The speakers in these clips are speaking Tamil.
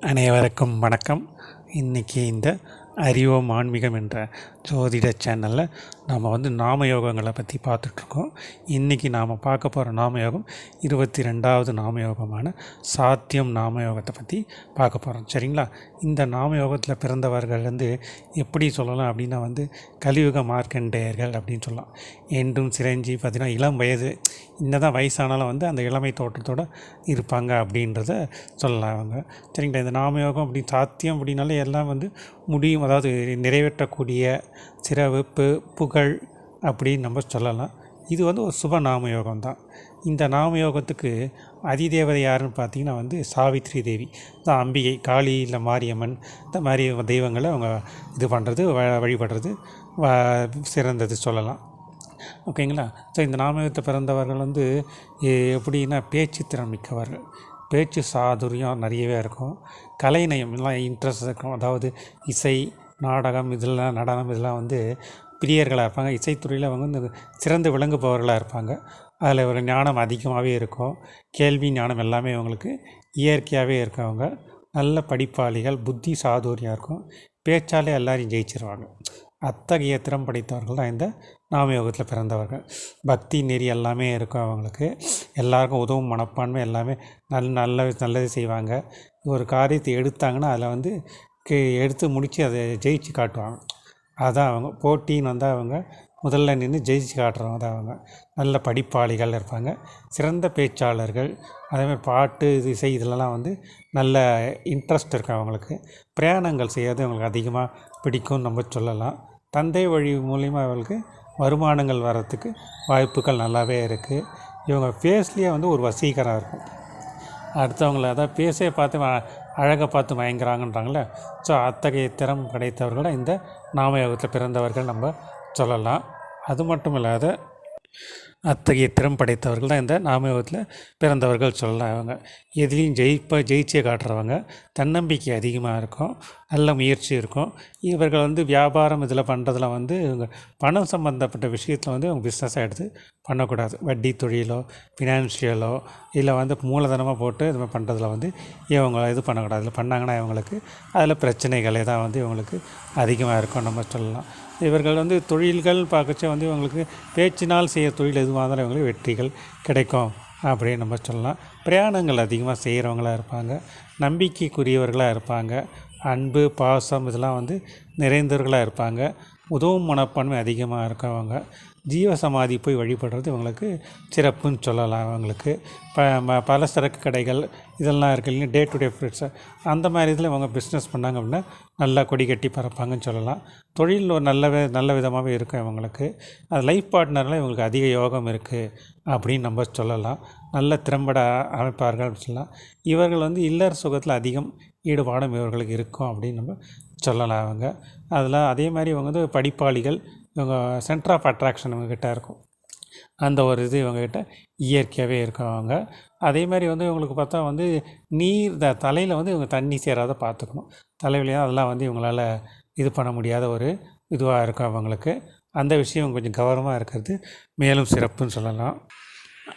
அனைவருக்கும் வணக்கம். இன்றைக்கி இந்த அறிவோம் ஆன்மீகம் என்ற ஜோதிட சேனலில் நாம் வந்து நாம யோகங்களை பற்றி பார்த்துட்ருக்கோம். இன்றைக்கி நாம் பார்க்க போகிற நாம யோகம் இருபத்தி ரெண்டாவது நாம யோகமான சாத்தியம் நாம யோகத்தை பற்றி பார்க்க போகிறோம் சரிங்களா? இந்த நாம யோகத்தில் பிறந்தவர்கள் வந்து எப்படி சொல்லலாம் அப்படின்னா வந்து கலியுக மார்க்கண்டேயர்கள் அப்படின்னு சொல்லலாம். என்றும் சிரஞ்சி பார்த்திங்கன்னா இளம் வயது என்னதான் வயசானாலும் வந்து அந்த இளமை தோற்றத்தோடு இருப்பாங்க அப்படின்றத சொல்லலாம் அவங்க. சரிங்களா? இந்த நாமயோகம் அப்படி சாத்தியம் அப்படின்னாலே எல்லாம் வந்து முடியும். அதாவது நிறைவேற்றக்கூடிய சிறப்பு புகழ் அப்படின்னு நம்ம சொல்லலாம். இது வந்து ஒரு சுப நாமயோகம் தான். இந்த நாமயோகத்துக்கு அதிதேவதை யாருன்னு பார்த்தீங்கன்னா வந்து சாவித்ரி தேவி. தான் அம்பிகை காளி இல்லை மாரியம்மன் இந்த மாதிரி தெய்வங்களை அவங்க இது பண்ணுறது வ- வழிபடுறது வ- சிறந்தது சொல்லலாம். ஓகேங்களா? ஸோ இந்த நாமயோகத்தை பிறந்தவர்கள் வந்து எப்படின்னா பேச்சு திறன் மிக்கவர்கள் பேச்சு சாதுரியம் நிறையவே இருக்கும். கலைநயம் எல்லாம் இன்ட்ரெஸ்ட் இருக்கும். அதாவது இசை நாடகம் இதெல்லாம் நடனம் இதெல்லாம் வந்து பிரியர்களாக இருப்பாங்க இசைத்துறையில் அவங்க வந்து சிறந்து விளங்குபவர்களாக இருப்பாங்க. அதில் ஒரு ஞானம் அதிகமாகவே இருக்கும். கேள்வி ஞானம் எல்லாமே அவங்களுக்கு இயற்கையாகவே இருக்கவங்க நல்ல படிப்பாளிகள் புத்தி சாதுரியம் இருக்கும். பேச்சாலே எல்லாரையும் ஜெயிச்சிருவாங்க. அத்தகைய திறம் படைத்தவர்கள் தான் இந்த நாமயோகத்தில் பிறந்தவர்கள். பக்தி நெறி எல்லாமே இருக்கும் அவங்களுக்கு. எல்லாருக்கும் உதவும் மனப்பான்மை எல்லாமே நல்ல நல்ல நல்லது செய்வாங்க. ஒரு காரியத்தை எடுத்தாங்கன்னா அதில் வந்து கே- எடுத்து முடித்து அதை ஜெயிச்சு காட்டுவாங்க. அதுதான் அவங்க போட்டின்னு வந்தால் அவங்க முதல்ல நின்று ஜெயிச்சு காட்டுறவங்க தான் அவங்க. நல்ல படிப்பாளிகள் இருப்பாங்க. சிறந்த பேச்சாளர்கள். அதேமாதிரி பாட்டு இது இசை இதிலலாம் வந்து நல்ல இன்ட்ரெஸ்ட் இருக்கும் அவங்களுக்கு. பிரயாணங்கள் செய்யறது அவங்களுக்கு அதிகமாக பிடிக்கும் நம்ம சொல்லலாம். தந்தை வழி மூலிமா அவங்களுக்கு வருமானங்கள் வர்றதுக்கு வாய்ப்புகள் நல்லாவே இருக்குது இவங்க ஃபேஸ்லேயே வந்து ஒரு வசீகரம் இருக்கும். அடுத்தவங்கள அதான் பேசே பார்த்து அழகை பார்த்து மயங்குறாங்கன்றாங்களே ஸோ அத்தகைய திறம் கிடைத்தவர்களை இந்த நாமயோகத்தில் பிறந்தவர்கள் நம்ம சொல்லலாம். அது மட்டும் இல்லாத அத்தகைய திறம் படைத்தவர்கள் தான் இந்த நாமயோகத்தில் பிறந்தவர்கள் சொல்லலாம் அவங்க. எதுலேயும் ஜெயிப்ப ஜெயிச்சே காட்டுறவங்க. தன்னம்பிக்கை அதிகமாக இருக்கும். நல்ல முயற்சி இருக்கும். இவர்கள் வந்து வியாபாரம் இதில் பண்ணுறதுல வந்து இவங்க பணம் சம்மந்தப்பட்ட விஷயத்தில் வந்து அவங்க பிஸ்னஸாக எடுத்து பண்ணக்கூடாது. வட்டி தொழிலோ ஃபினான்ஷியலோ இல்லை வந்து மூலதனமாக போட்டு இது மாதிரி பண்ணுறதுல வந்து இவங்க இது பண்ணக்கூடாது. இதில் பண்ணாங்கன்னா இவங்களுக்கு அதில் பிரச்சனைகளே தான் வந்து இவங்களுக்கு அதிகமாக இருக்கும் நம்ம சொல்லலாம். இவர்கள் வந்து தொழில்கள் பார்க்கச்ச வந்து இவங்களுக்கு பேச்சினால் செய்ய தொழில் எதுவாக இருந்தாலும் இவங்களுக்கு வெற்றிகள் கிடைக்கும் அப்படின்னு நம்ம சொல்லலாம். பிரயாணங்கள் அதிகமாக செய்கிறவங்களா இருப்பாங்க. நம்பிக்கைக்குரியவர்களாக இருப்பாங்க. அன்பு பாசம் இதெல்லாம் வந்து நிறைந்தவர்களாக இருப்பாங்க. உதவும் மனப்பான்மை அதிகமாக இருக்கவங்க. ஜீவசமாதி போய் வழிபடுறது இவங்களுக்கு சிறப்புன்னு சொல்லலாம் அவங்களுக்கு ப ம பல சரக்கு கடைகள் இதெல்லாம் இருக்கு இல்லைங்க டே டு டே ஃப்ரூட்ஸு அந்த மாதிரி இதில் இவங்க பிஸ்னஸ் பண்ணாங்க அப்படின்னா நல்லா கொடி கட்டி பறப்பாங்கன்னு சொல்லலாம். தொழில் ஒரு நல்ல நல்ல விதமாகவே இருக்கும் இவங்களுக்கு. அது லைஃப் பார்ட்னரில் இவங்களுக்கு அதிக யோகம் இருக்குது அப்படின்னு நம்ம சொல்லலாம். நல்ல திறம்பட அமைப்பார்கள் அப்படின்னு சொல்லலாம். இவர்கள் வந்து இல்லற சுகத்தில் அதிகம் ஈடுபாடும் இவர்களுக்கு இருக்கும் அப்படின்னு நம்ம சொல்லலாம் அவங்க அதில் அதே மாதிரி இவங்க வந்து படிப்பாளிகள் இவங்க சென்டர் ஆஃப் அட்ராக்ஷன் இவங்கக்கிட்ட இருக்கும். அந்த ஒரு இது இவங்கக்கிட்ட இயற்கையாகவே இருக்கும் அவங்க. அதே மாதிரி வந்து இவங்களுக்கு பார்த்தா வந்து நீர் த தலையில் வந்து இவங்க தண்ணி சேராத பார்த்துக்கணும். தலைவலியாக அதெல்லாம் வந்து இவங்களால இது பண்ண முடியாத ஒரு இதுவாக இருக்கும் அவங்களுக்கு. அந்த விஷயம் கொஞ்சம் கவனமாக இருக்கிறது. மேலும் சிறப்புன்னு சொல்லலாம்.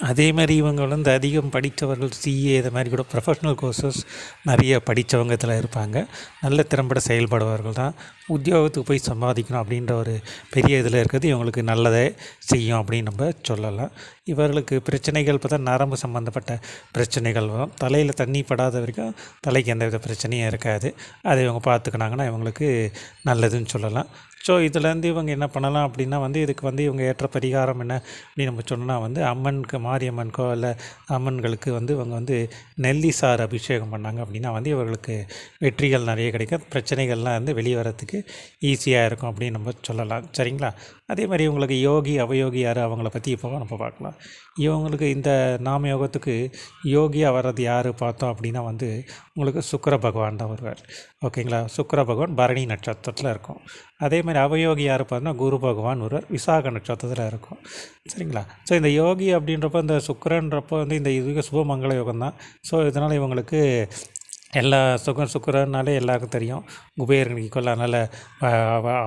அதே மாதிரி இவங்க வந்து அதிகம் படித்தவர்கள் சிஏ இதை மாதிரி கூட ப்ரொஃபஷ்னல் கோர்சஸ் நிறைய படித்தவங்க இதில் இருப்பாங்க. நல்ல திறம்பட செயல்படுபவர்கள் தான். உத்தியோகத்துக்கு போய் சம்பாதிக்கணும் அப்படின்ற ஒரு பெரிய இதில் இருக்கிறது இவங்களுக்கு நல்லதே செய்யும் அப்படின்னு நம்ம சொல்லலாம். இவர்களுக்கு பிரச்சனைகள் பார்த்தா நரம்பு சம்மந்தப்பட்ட பிரச்சனைகள் வரும். தலையில் தண்ணி படாத வரைக்கும் தலைக்கு எந்த வித பிரச்சனையும் இருக்காது. அதை இவங்க பார்த்துக்கினாங்கன்னா இவங்களுக்கு நல்லதுன்னு சொல்லலாம். ஸோ இதுலேருந்து இவங்க என்ன பண்ணலாம் அப்படின்னா வந்து இதுக்கு வந்து இவங்க ஏற்ற பரிகாரம் என்ன அப்படின்னு நம்ம சொன்னோம்னா வந்து அம்மனுக்கு மாரியம்மனுக்கோ இல்லை அம்மன்களுக்கு வந்து இவங்க வந்து நெல்லி சாறு அபிஷேகம் பண்ணாங்க அப்படின்னா வந்து இவர்களுக்கு வெற்றிகள் நிறைய கிடைக்கும். பிரச்சனைகள்லாம் வந்து வெளியே வரத்துக்கு ஈஸியாக இருக்கும் அப்படின்னு நம்ம சொல்லலாம். சரிங்களா? அதே மாதிரி இவங்களுக்கு யோகி அவயோகி யார்? அவங்கள பற்றி இப்போ நம்ம பார்க்கலாம். இவங்களுக்கு இந்த நாம யோகத்துக்கு யோகியாக வர்றது யார் பார்த்தோம் அப்படின்னா வந்து உங்களுக்கு சுக்கர பகவான் தான் வருவார். ஓகேங்களா? சுக்கர பகவான் பரணி நட்சத்திரத்தில் இருக்கும். அதே மாதிரி அவயோகி யார் பார்த்தோன்னா குரு பகவான் வருவார். விசாக நட்சத்திரத்தில் இருக்கும். சரிங்களா? ஸோ இந்த யோகி அப்படின்றப்போ இந்த சுக்கரன்றப்போ வந்து இந்த இது சுபமங்கள யோகம் தான் ஸோ இதனால் இவங்களுக்கு எல்லா சுகம் சுக்கரனாலே எல்லாருக்கும் தெரியும். உபயோகிக்கொள்ள நல்ல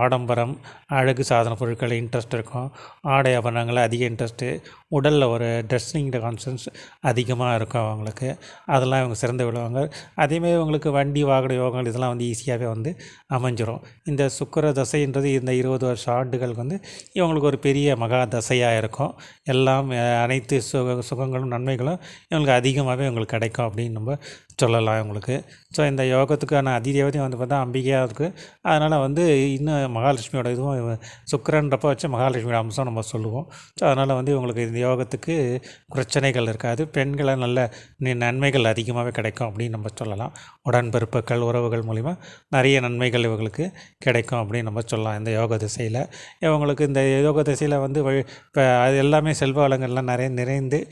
ஆடம்பரம் அழகு சாதன பொருட்கள் இன்ட்ரெஸ்ட் இருக்கும். ஆடை ஆபரணங்கள் அதிக இன்ட்ரெஸ்ட்டு உடலில் ஒரு ட்ரெஸ்ஸிங் கான்சன்ஸ் அதிகமாக இருக்கும் அவங்களுக்கு. அதெல்லாம் இவங்க சிறந்து விடுவாங்க. அதேமாதிரி இவங்களுக்கு வண்டி வாகன யோகங்கள் இதெல்லாம் வந்து ஈஸியாகவே வந்து அமைஞ்சிரும். இந்த சுக்கிர தசைன்றது இந்த இருபது வருஷம் ஆண்டுகளுக்கு வந்து இவங்களுக்கு ஒரு பெரிய மகா தசையாக இருக்கும். எல்லாம் அனைத்து சுக சுகங்களும் நன்மைகளும் இவங்களுக்கு அதிகமாகவே இவங்களுக்கு கிடைக்கும் அப்படின்னு நம்ம சொல்லலாம் இவங்களுக்கு. ஸோ இந்த யோகத்துக்கான அதிதேவதையும் வந்து பார்த்தா அம்பி நம்பிக்கையாக இருக்குது அதனால் வந்து இன்னும் மகாலட்சுமியோட இதுவும் இவ- வச்சு மகாலட்சுமியோட அம்சம் நம்ம சொல்லுவோம். ஸோ அதனால் வந்து இவங்களுக்கு இந்த யோகத்துக்கு பிரச்சனைகள் இருக்காது. பெண்களை நல்ல நி- நன்மைகள் அதிகமாகவே கிடைக்கும் அப்படின்னு நம்ம சொல்லலாம். உடன்பிறப்புகள் உறவுகள் மூலிமா நிறைய நன்மைகள் இவங்களுக்கு கிடைக்கும் அப்படின்னு நம்ம சொல்லலாம் இந்த யோக திசையில். இவங்களுக்கு இந்த யோக திசையில் வந்து வழி- இப்போ அது எல்லாமே செல்வ வளங்கள்லாம் நிறைய நிறைந்து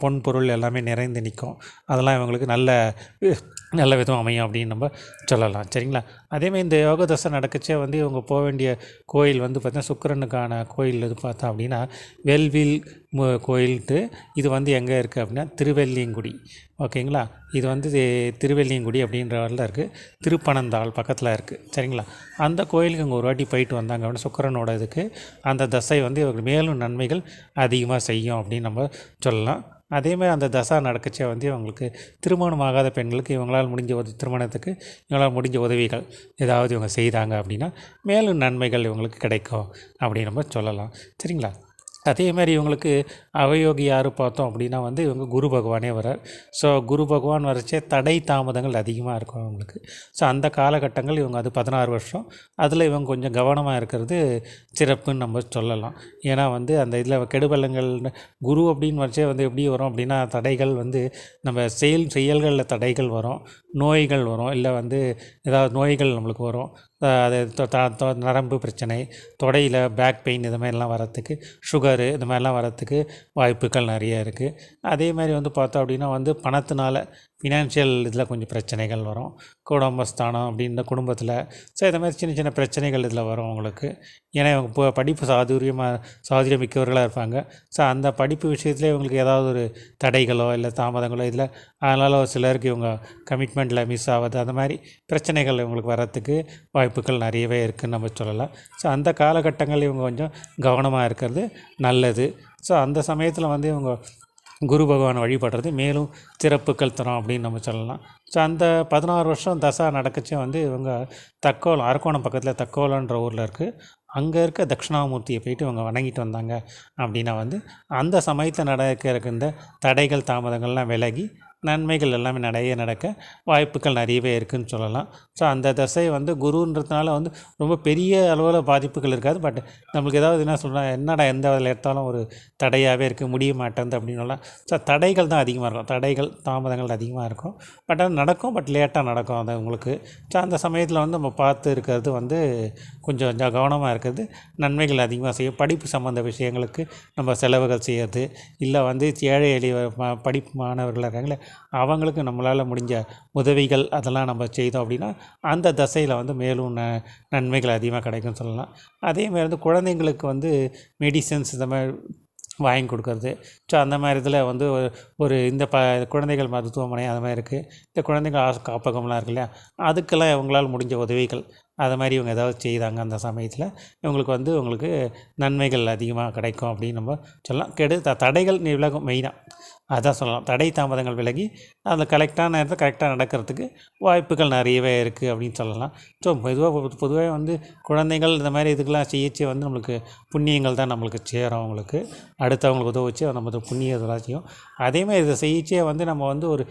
பொன் பொருள் எல்லாமே நிறைந்து நிற்கும் அதெல்லாம் இவங்களுக்கு நல்ல நல்ல விதம் அமையும் அப்படின்னு நம்ம சொல்லலாம். சரிங்களா? அதேமாதிரி இந்த யோக தசை நடக்கச்சே வந்து இவங்க போக வேண்டிய கோயில் வந்து பார்த்தீங்கன்னா சுக்கிரனுக்கான கோயில் இது பார்த்தோம் அப்படின்னா வெல்வில் கோயில்ட்டு இது வந்து எங்கே இருக்குது அப்படின்னா திருவெல்லியங்குடி ஓகேங்களா? இது வந்து தி- திருவெல்லியங்குடி அப்படின்ற வரல இருக்குது திருப்பனந்தாள் பக்கத்தில் இருக்குது சரிங்களா? அந்த கோயிலுக்கு இங்கே ஒரு வாட்டி போயிட்டு வந்தாங்க அப்படின்னா சுக்கரனோட இதுக்கு. அந்த தசை வந்து இவங்களுக்கு மேலும் நன்மைகள் அதிகமாக செய்யும் அப்படின்னு நம்ம சொல்லலாம். அதேமாதிரி அந்த தசா நடக்கச்சே வந்து இவங்களுக்கு திருமணம் ஆகாத பெண்களுக்கு இவங்களால் முடிஞ்ச உதவி திருமணத்துக்கு இவங்களால் முடிஞ்ச உதவிகள் ஏதாவது இவங்க செய்தாங்க அப்படின்னா மேலும் நன்மைகள் இவங்களுக்கு கிடைக்கும் அப்படின்னு நம்ம சொல்லலாம். சரிங்களா? அதே மாதிரி இவங்களுக்கு அவயோகி யார் பார்த்தோம் அப்படின்னா வந்து இவங்க குரு பகவானே வரார். ஸோ குரு பகவான் வரைச்சே தடை தாமதங்கள் அதிகமாக இருக்கும் அவங்களுக்கு ஸோ அந்த காலகட்டங்கள் இவங்க அது பதினாறு வருஷம். அதில் இவங்க கொஞ்சம் கவனமாக இருக்கிறது சிறப்புன்னு நம்ம சொல்லலாம். ஏன்னா வந்து அந்த இதில் கெடுபள்ளங்கள் குரு அப்படின்னு வரைச்சே வந்து எப்படி வரும் அப்படின்னா தடைகள் வந்து நம்ம செயல் செயல்களில் தடைகள் வரும் நோய்கள் வரும் இல்லை வந்து ஏதாவது நோய்கள் நம்மளுக்கு வரும். அது த- தொ- நரம்பு பிரச்சனை தொடையில் பேக் பெயின் இது மாதிரிலாம் வரத்துக்கு சுகரு இது மாதிரிலாம் வரத்துக்கு வாய்ப்புகள் நிறைய இருக்குது அதே மாதிரி வந்து பார்த்தோம் அப்படின்னா வந்து பணத்தினால ஃபினான்ஷியல் இதில் கொஞ்சம் பிரச்சனைகள் வரும். குடும்பஸ்தானம் அப்படின்ற குடும்பத்தில். ஸோ இந்த மாதிரி சின்ன சின்ன பிரச்சனைகள் இதில் வரும் அவங்களுக்கு ஏன்னா இவங்க இப்போ படிப்பு சாதுரியமாக சாதுரியம் மிக்கவர்களாக இருப்பாங்க. ஸோ அந்த படிப்பு விஷயத்துல இவங்களுக்கு ஏதாவது ஒரு தடைகளோ இல்லை தாமதங்களோ இதில் அதனால் ஒரு சிலருக்கு இவங்க கமிட்மெண்ட்டில் மிஸ் ஆகுது அந்த மாதிரி பிரச்சனைகள் இவங்களுக்கு வரத்துக்கு வாய்ப்புகள் நிறையவே இருக்குதுன்னு நம்ம சொல்லலாம். ஸோ அந்த காலகட்டங்கள் இவங்க கொஞ்சம் கவனமாக இருக்கிறது நல்லது. ஸோ அந்த சமயத்தில் வந்து இவங்க குரு பகவான் வழிபடுறது மேலும் சிறப்புகள் தரும் அப்படின்னு நம்ம சொல்லலாம். ஸோ அந்த பதினாறு வருஷம் தசா நடக்கச்சே வந்து இவங்க தக்கோலம் அரக்கோணம் பக்கத்தில் தக்கோலன்ற ஊரில் இருக்குது அங்கே இருக்க தட்சிணாமூர்த்தியை போயிட்டு இவங்க வணங்கிட்டு வந்தாங்க அப்படின்னா வந்து அந்த சமயத்தில் நடக்க இந்த தடைகள் தாமதங்கள்லாம் விலகி நன்மைகள் எல்லாமே நிறைய நடக்க வாய்ப்புகள் நிறையவே இருக்குதுன்னு சொல்லலாம். ஸோ அந்த தசை வந்து குருன்றதுனால வந்து ரொம்ப பெரிய அளவில் பாதிப்புகள் இருக்காது. பட் நம்மளுக்கு ஏதாவது என்ன சொல்கிறேன் என்னடா எந்த அதில் எடுத்தாலும் ஒரு தடையாகவே இருக்குது முடிய மாட்டேங்குது அப்படின்னுலாம். ஸோ தடைகள் தான் அதிகமாக இருக்கும். தடைகள் தாமதங்கள் அதிகமாக இருக்கும். பட் அது நடக்கும் பட் லேட்டாக நடக்கும் அது உங்களுக்கு. ஸோ அந்த சமயத்தில் வந்து நம்ம பார்த்து இருக்கிறது வந்து கொஞ்சம் கொஞ்சம் கவனமாக இருக்கிறது. நன்மைகள் அதிகமாக செய்யும். படிப்பு சம்மந்த விஷயங்களுக்கு நம்ம செலவுகள் செய்யறது. இல்லை வந்து ஏழை எளிய ம- படிப்பு மாணவர்கள் இருக்காங்களே அவங்களுக்கு நம்மளால் முடிஞ்ச உதவிகள் அதெல்லாம் நம்ம செய்தோம் அப்படின்னா அந்த தசையில் வந்து மேலும் ந நன்மைகள் அதிகமாக கிடைக்கும்னு சொல்லலாம். அதேமாதிரி வந்து குழந்தைங்களுக்கு வந்து மெடிசன்ஸ் இந்த மாதிரி வாங்கி கொடுக்கறது. ஸோ அந்த மாதிரி இதில் வந்து ஒரு ஒரு இந்த ப குழந்தைகள் மருத்துவமனை அது மாதிரி இருக்குது இந்த குழந்தைகள் காப்பகம்லாம் இருக்கு இல்லையா? அதுக்கெல்லாம் இவங்களால் முடிஞ்ச உதவிகள். அது மாதிரி இவங்க ஏதாவது செய்தாங்க அந்த சமயத்தில். இவங்களுக்கு வந்து உங்களுக்கு நன்மைகள் அதிகமாக கிடைக்கும் அப்படின்னு நம்ம சொல்லலாம். கெடு த தடைகள் விலகும் மெயினாக அதான் சொல்லலாம். தடை தாமதங்கள் விலகி அந்த கரெக்டான நேரத்தில் கரெக்டாக நடக்கிறதுக்கு வாய்ப்புகள் நிறையவே இருக்குது அப்படின்னு சொல்லலாம். ஸோ பொதுவாக பொதுவாக வந்து குழந்தைகள் இந்த மாதிரி இதுக்கெல்லாம் செய்யச்சு வந்து நம்மளுக்கு புண்ணியங்கள் தான் நம்மளுக்கு சேரும் அவங்களுக்கு. அடுத்தவங்களுக்கு உதவிச்சு நம்ம புண்ணிய இதெல்லாம் செய்யும். அதேமாதிரி இதை செய்யச்சே வந்து நம்ம வந்து ஒரு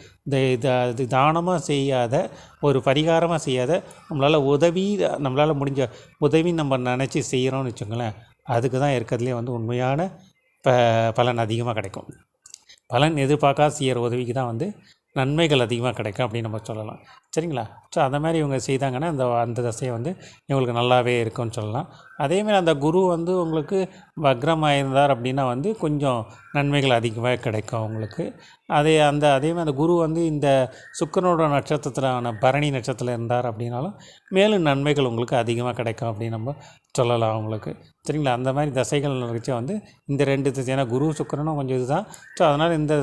இது தானமாக செய்யாத ஒரு பரிகாரமாக செய்யாத நம்மளால் உதவி நம்மளால் முடிஞ்ச உதவி நம்ம நினச்சி செய்கிறோம்னு வச்சுக்கோங்களேன் அதுக்கு தான் இருக்கிறதுலே வந்து உண்மையான ப பலன் அதிகமாக கிடைக்கும். பலன் எதிர்பார்க்காத செய்கிற உதவிக்கு தான் வந்து நன்மைகள் அதிகமாக கிடைக்கும் அப்படின்னு நம்ம சொல்லலாம். சரிங்களா? ஸோ அந்த மாதிரி இவங்க செய்தாங்கன்னா அந்த அந்த தசையை வந்து இவங்களுக்கு நல்லாவே இருக்கும்னு சொல்லலாம். அதேமாதிரி அந்த குரு வந்து உங்களுக்கு வக்ரமாக இருந்தார் அப்படின்னா வந்து கொஞ்சம் நன்மைகள் அதிகமாக கிடைக்கும் உங்களுக்கு. அதே அந்த அதேமாதிரி அந்த குரு வந்து இந்த சுக்கரனோட நட்சத்திரத்திலான பரணி நட்சத்திரத்தில் இருந்தார் அப்படின்னாலும் மேலும் நன்மைகள் உங்களுக்கு அதிகமாக கிடைக்கும் அப்படின்னு நம்ம சொல்லலாம் உங்களுக்கு. சரிங்களா? அந்த மாதிரி தசைகள் வச்சு வந்து இந்த ரெண்டு திசை ஏன்னா குரு சுக்கரனும் கொஞ்சம் இதுதான். ஸோ அதனால் இந்த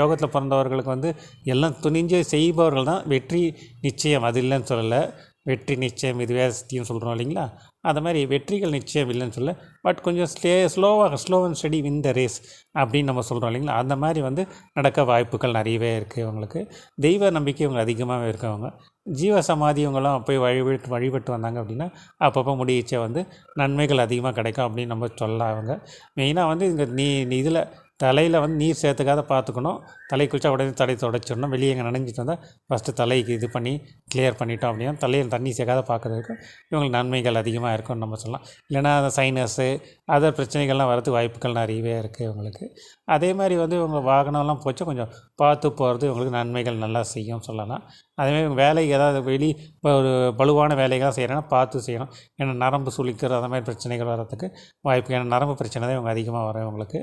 யோகத்தில் பிறந்தவர்களுக்கு வந்து எல்லாம் துணிஞ்சு செய்பவர்கள் தான் வெற்றி நிச்சயம் அது இல்லைன்னு சொல்லலை. வெற்றி நிச்சயம் இதுவே சத்தியம் சொல்கிறோம் இல்லைங்களா? அது மாதிரி வெற்றிகள் நிச்சயம் இல்லைன்னு சொல்ல பட் கொஞ்சம் ஸ்லே ஸ்லோவாக slow and steady win the race அப்படின்னு நம்ம சொல்கிறோம் இல்லைங்களா? அந்த மாதிரி வந்து நடக்க வாய்ப்புகள் நிறையவே இருக்குது இவங்களுக்கு தெய்வ நம்பிக்கை இவங்க அதிகமாகவே இருக்கவங்க. ஜீவ சமாதி போய் வழிபட்டு வழிபட்டு வந்தாங்க அப்படின்னா அப்பப்போ முடியிச்சே வந்து நன்மைகள் அதிகமாக கிடைக்கும் அப்படின்னு நம்ம சொல்லலாம் அவங்க. மெயினாக வந்து இங்கே நீ இதில் தலையில் வந்து நீர் சேர்த்துக்காத பார்த்துக்கணும். தலை குளிச்சா உடனே தலை தொடச்சிடணும். வெளியே எங்கே நனைஞ்சிட்டு வந்தால் ஃபஸ்ட்டு தலைக்கு இது பண்ணி கிளியர் பண்ணிட்டோம் அப்படின்னா தலையில் தண்ணி சேர்க்காத பார்க்குறதுக்கு இவங்களுக்கு நன்மைகள் அதிகமாக இருக்கும்னு நம்ம சொல்லலாம். இல்லைனா அந்த சைனஸு அதர் பிரச்சனைகள்லாம் வரதுக்கு வாய்ப்புகள் நிறையவே இருக்குது இவங்களுக்கு. அதே மாதிரி வந்து இவங்க வாகனம்லாம் போச்சு கொஞ்சம் பார்த்து போகிறது இவங்களுக்கு நன்மைகள் நல்லா செய்யும் சொல்லலாம். அதேமாதிரி இவங்க வேலை ஏதாவது வெளி இப்போ ஒரு வலுவான வேலைகளாக செய்கிறாங்கன்னா பார்த்து செய்யணும். ஏன்னா நரம்பு சுளிக்கிற அந்த மாதிரி பிரச்சனைகள் வரதுக்கு வாய்ப்பு ஏன்னா நரம்பு பிரச்சனை தான் இவங்க அதிகமாக வரும் இவங்களுக்கு.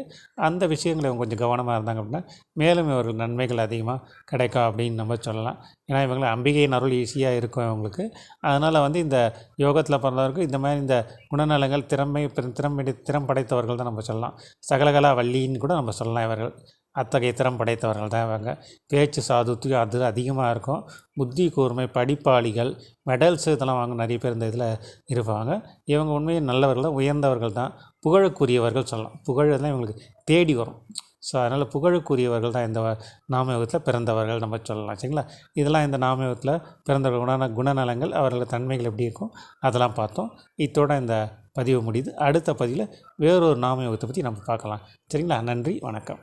அந்த விஷயங்களை இவங்க கொஞ்சம் கவனமாக இருந்தாங்க அப்படின்னா மேலும் இவர்கள் நன்மைகள் அதிகமாக கிடைக்கும் அப்படின்னு நம்ம சொல்லலாம். ஏன்னா இவங்களை அம்பிகையின் அருள் ஈஸியாக இருக்கும் இவங்களுக்கு. அதனால் வந்து இந்த யோகத்தில் பிறந்தவருக்கு இந்த மாதிரி இந்த குணநலங்கள் திறமை திறமை திறம் படைத்தவர்கள் தான் நம்ம சொல்லலாம். சகலகலா வள்ளின்னு கூட நம்ம சொல்லலாம். இவர்கள் அத்தகைய திறம் படைத்தவர்கள் தான் இவங்க. பேச்சு சாதுத்தியம் அது அதிகமாக இருக்கும். புத்தி கூர்மை படிப்பாளிகள் மெடல்ஸ் இதெல்லாம் வாங்க நிறைய பேர் இந்த இதில் இருப்பாங்க. இவங்க உண்மையை நல்லவர்கள் தான் உயர்ந்தவர்கள் தான். புகழுக்குரியவர்கள் சொல்லலாம். புகழ் தான் இவங்களுக்கு தேடி வரும். ஸோ அதனால் புகழுக்குரியவர்கள் தான் இந்த நாமயோகத்தில் பிறந்தவர்கள் நம்ம சொல்லலாம் சரிங்களா? இதெல்லாம் இந்த நாமயோகத்தில் பிறந்தவர்கள் குண குணநலங்கள் அவர்கள் தன்மைகள் எப்படி இருக்கும் அதெல்லாம் பார்த்தோம். இத்தோட இந்த பதிவு முடியுது. அடுத்த பதிவில் வேறொரு நாமயோகத்தை பற்றி நம்ம பார்க்கலாம். சரிங்களா? நன்றி வணக்கம்.